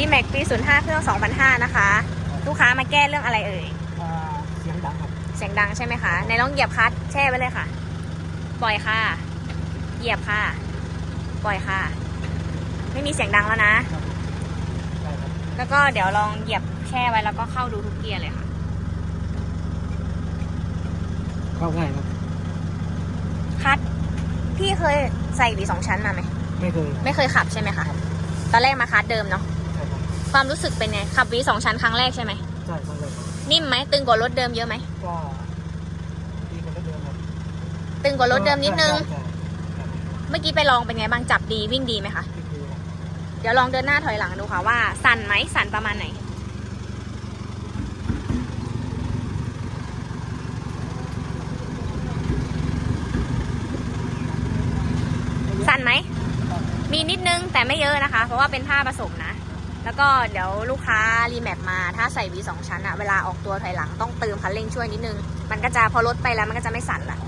ดีแม็กปี 05 เครื่อง 2005 นะคะ ลูกค้ามาแก้เรื่องอะไรเอ่ย อ่าเสียงดังครับเสียงดังใช่ไหมคะในลองเหยียบคลัตช์แช่ไว้เลยค่ะ ปล่อยค่ะ เหยียบค่ะ ปล่อยค่ะ ไม่มีเสียงดังแล้วนะครับใช่ครับแล้วก็เดี๋ยวลองเหยียบแช่ไว้แล้วก็เข้าดูทุกเกียร์เลยค่ะ เข้าง่ายครับคัดพี่เคยใส่หวีสองชั้นมาไหม ไม่เคย ไม่เคยขับใช่ไหมคะ ตอนแรกมาคัดเดิมเนาะใช่ ครับความรู้สึกเป็นไงขับหวีสองชั้นครั้งแรกใช่ไหมใช่ครั้งแรกครับนิ่มไหมตึงกว่ารถเดิมเยอะไหมก็ดีกว่าเดิมครับตึงกว่ารถเดิมนิดนึง ใช่ใช่ครับเมื่อกี้ไปลองเป็นไงบ้างจับดีวิ่งดีไหมคะที่คือครับเดี๋ยวลองเดินหน้าถอยหลังดูค่ะว่าสั่นไหมสั่นประมาณไหน สั่นไหมมีนิดนึงแต่ไม่เยอะนะคะ เพราะว่าเป็นผ้าผสมนะ แล้วก็เดี๋ยวลูกค้ารีแมปมาถ้าใส่วีสองชั้นอะเวลาออกตัวถอยหลังต้องเติมคันเร่งช่วยนิดนึง มันก็จะพอรถไปแล้วมันก็จะไม่สั่นละ